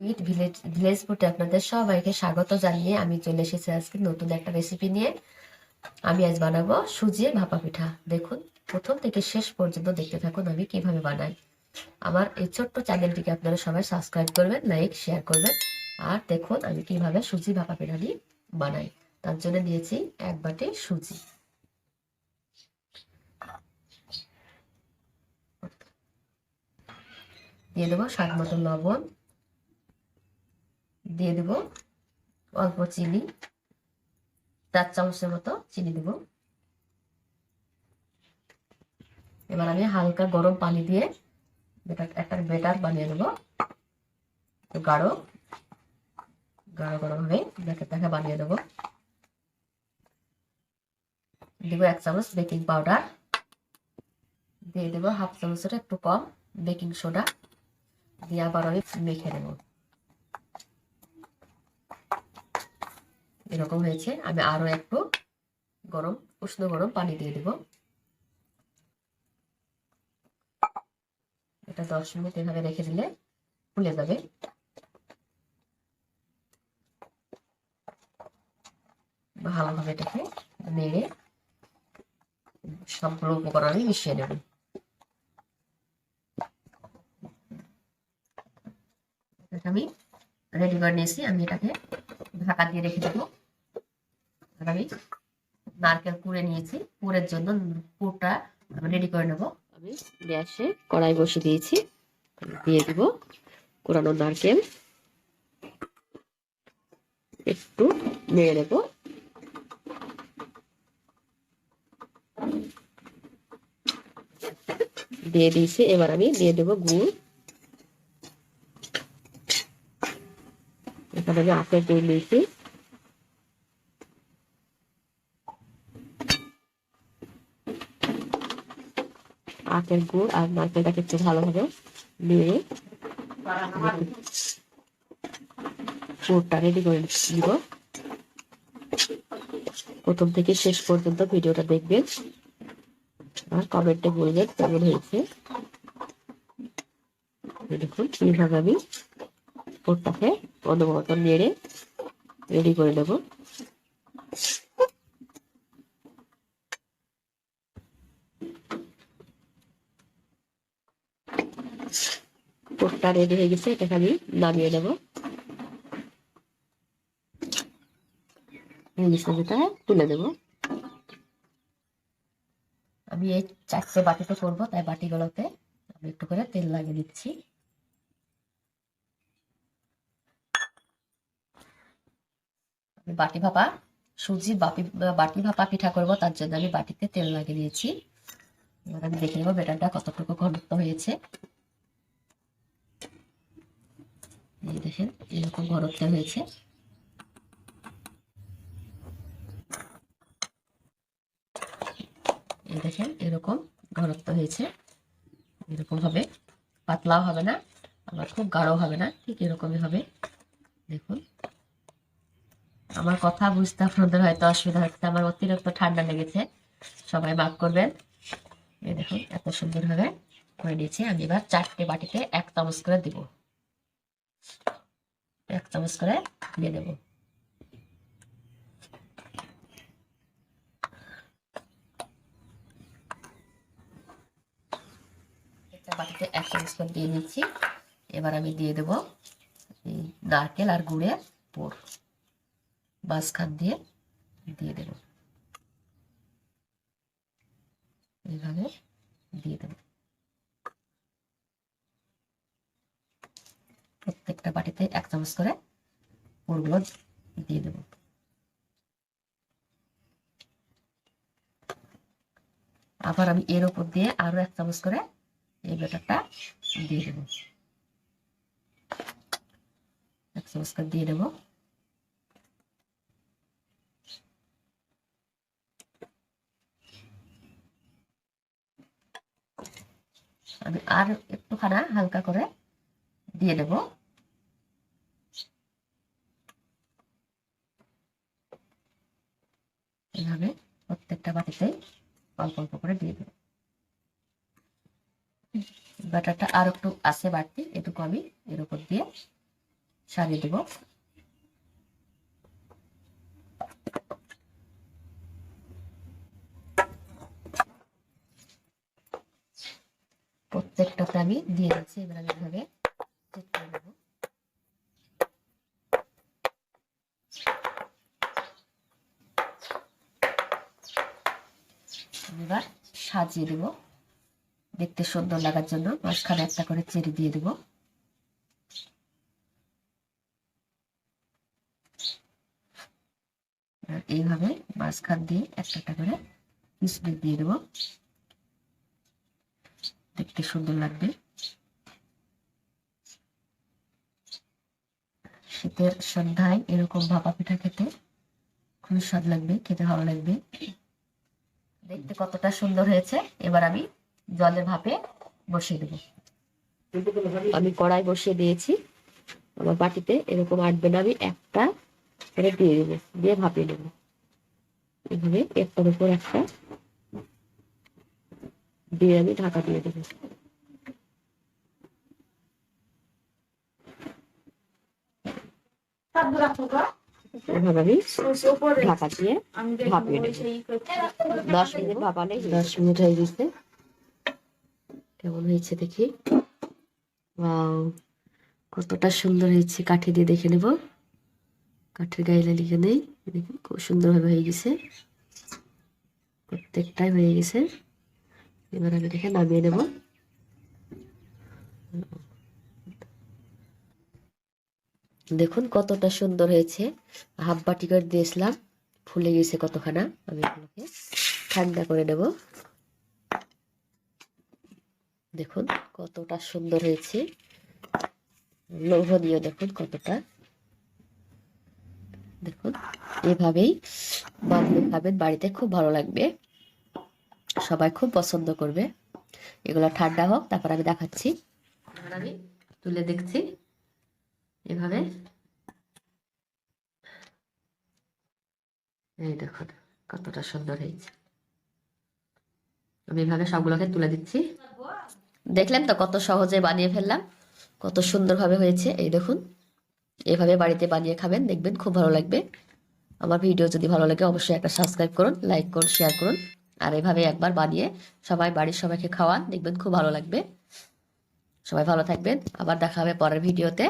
ইট village village ফুডে আপনাদের সবাইকে স্বাগত জানিয়ে আমি চলে এসেছি আজকে নতুন একটা রেসিপি নিয়ে। আমি আজ বানাবো সুজি ভাপা পিঠা। দেখুন, প্রথম থেকে শেষ পর্যন্ত দেখতে থাকুন আমি কীভাবে বানাই। আমার এই ছোট্ট চ্যানেলটিকে আপনারা সবাই সাবস্ক্রাইব করবেন লাইক শেয়ার করবেন। আর দেখুন, আমি কীভাবে সুজি, ভাপা পিঠা নিয়ে বানাই। তার জন্য দিয়েছি এক বাটি সুজি। দিয়ে দেবো স্বাদ মতো লবণ। দিয়ে দেব অল্প চিনি, চার চামচের মতো চিনি দেব। এবার আমি হালকা গরম পানি দিয়ে একটা বেটার বানিয়ে নেব। গাঢ় গাঢ় গাঢ় ভাবে ব্যাটারটাকে বানিয়ে নেব। দেবো এক চামচ বেকিং পাউডার। দিয়ে দেবো হাফ চামচের একটু কম বেকিং সোডা। দিয়ে আবার আমি মেখে নেব। এরকম হয়েছে। আমি আরও একটু গরম, উষ্ণ গরম পানি দিয়ে দেব। এটা দশ মিনিট এভাবে রেখে দিলে ফুলে যাবে। ভালোভাবে এটাকে নেড়ে সবগুলো উপকরণই মিশিয়ে নেব। আমি রেডি করে নিয়েছি। আমি এটাকে ঢাকা দিয়ে রেখে দেবো। আমি নারকেল কুড়ে নিয়েছি। পুরের জন্য পুরটা রেডি করে নেব। আমি গ্যাসে কড়াই বসে দিয়েছি। দিয়ে দিব কোরানো নারকেল। একটু নেড়ে নেব। দিয়ে দিয়েছি, এবার আমি দিয়ে দেবো গুড়। এখানে আমি আপেল গুড় নিয়েছি। আখের গুড় আর নারকেলটাকে একটু ভালোভাবে নিয়ে গুড়টা রেডি করে দিব। প্রথম থেকে শেষ পর্যন্ত ভিডিওটা দেখবেন। আর কমেন্টে বলবেন কেমন হয়েছে। দেখুন কীভাবে আমি পুরটাকে অনুমতন নেড়ে রেডি করে নেব। পুরটা রেডি হয়ে গেছে, এটাকে আমি নামিয়ে নেব। যেটা তুলে দেব আমি এই চারটে বাটিতে করব, তাই বাটিগুলোতে আমি একটু করে তেল লাগিয়ে দিচ্ছি। বাটি ভাপা, সুজি, বাপি, বাটি ভাপা, পিঠা করব, তার জন্য আমি বাটিতে তেল লাগিয়ে দিয়েছি। আমি দেখে নেব বেটারটা কতটুকু ঘনত্ব হয়েছে। এই দেখেন, এরকম ঘনত্ব হয়েছে। দেখেন, এরকম ঘনত্ব হয়েছে। এরকম হবে। পাতলাও হবে না, আবার খুব গাঢ় হবে না, ঠিক এরকমই হবে। দেখুন। আমার কথা বুঝতে আপনাদের হয়তো অসুবিধা হচ্ছে, আমার অতিরিক্ত ঠান্ডা লেগেছে। সবাই মাফ করবেন। এই দেখুন, এত সুন্দরভাবে করে নিয়েছি আমি এবার চারটে বাটিতে এক চামচ করে দিব। এক চামচ করে দিয়ে দেব। বাটিতে এক চামচ করে দিয়ে নিচ্ছি এবার আমি দিয়ে দেব নারকেল আর গুড়ের পোড় মাঝখান দিয়ে দিয়ে দেব। এইভাবে দিয়ে দেব। বাটিতে এক চামচ করে পুরগুলো দিয়ে দেব। আবার আমি এর উপর দিয়ে আরও এক চামচ করে এই ব্যাটারটা দিয়ে দেব। এক চামচ করে দিয়ে দেবো। আমি আর একটুখানা হালকা করে দিয়ে দেব এইভাবে প্রত্যেকটা বাটিতে অল্প অল্প করে দিয়ে দেব। ব্যাটারটা আর একটু আছে বাড়তি, এটুকু আমি এর উপর দিয়ে সারিয়ে দেবো। প্রত্যেকটাতে আমি দিয়ে দিচ্ছি, এবার আমি এভাবে চেক করে নেব এবার সাজিয়ে দেব। দেখতে সুন্দর লাগার জন্য মাঝখানে একটা করে চেরি দিয়ে দেব। এইভাবে মাঝখান দিয়ে একটা একটা করে কিসমিস দিয়ে দেব। দেখতে সুন্দর লাগবে। শীতের সন্ধ্যায় এরকম ভাপা পিঠা খেতে খুবই স্বাদ লাগবে, খেতে ভালো লাগবে। দেখতে কতটা সুন্দর হয়েছে। এবার আমি জলের ভাপে বসিয়ে দেবো। আমি কড়াই বসিয়ে দিয়েছি। আমার বাটিতে এরকম আটবে না, আমি একটা করে দিয়ে দেবো, দিয়ে ভাপিয়ে নেব এভাবে একটার উপর একটা দিয়ে আমি ঢাকা দিয়ে দেবো। এভাবে ঢাকা দিয়ে ভাপিয়ে দশ মিনিট ভাপালে দশ মিনিট হয়ে গেছে কেমন হয়েছে দেখি কতটা সুন্দর হয়েছে কাঠি দিয়ে দেখে নেব কাঠের গায়ে লিখে নেই দেখুন খুব সুন্দরভাবে হয়ে গেছে প্রত্যেকটাই হয়ে গেছে এবার আমি দেখে নামিয়ে নেব। দেখুন কতটা সুন্দর হয়েছে। হাফ বাটি করে দিয়েছিলাম, ফুলে গেছে কতখানা, আমি এগুলোকে ঠান্ডা করে নেব। দেখুন কতটা সুন্দর হয়েছে। লোভনীয়, দেখুন কতটা। দেখুন, এভাবেই বানিয়ে খাবেন, বাড়িতে খুব ভালো লাগবে। সবাই খুব পছন্দ করবে। এগুলো ঠান্ডা হোক, তারপর আমি দেখাচ্ছি। আমি তুলে দেখছি। এভাবে? এই দেখুন কতটা সুন্দর হয়েছে। আমি এভাবে সবগুলোকে তুলে দিচ্ছি। দেখলেন তো কত সহজে বানিয়ে ফেললাম, কত সুন্দরভাবে হয়েছে। এই দেখুন, এভাবে বাড়িতে বানিয়ে খাবেন, দেখবেন খুব ভালো লাগবে। আমার ভিডিও যদি ভালো লাগে, অবশ্যই একটা সাবস্ক্রাইব করুন লাইক করুন শেয়ার করুন। আর এভাবে একবার বানিয়ে সবাই বাড়ির সবাইকে খাওয়ান, দেখবেন খুব ভালো লাগবে। সবাই ভালো থাকবেন, আবার দেখা হবে পরের ভিডিওতে।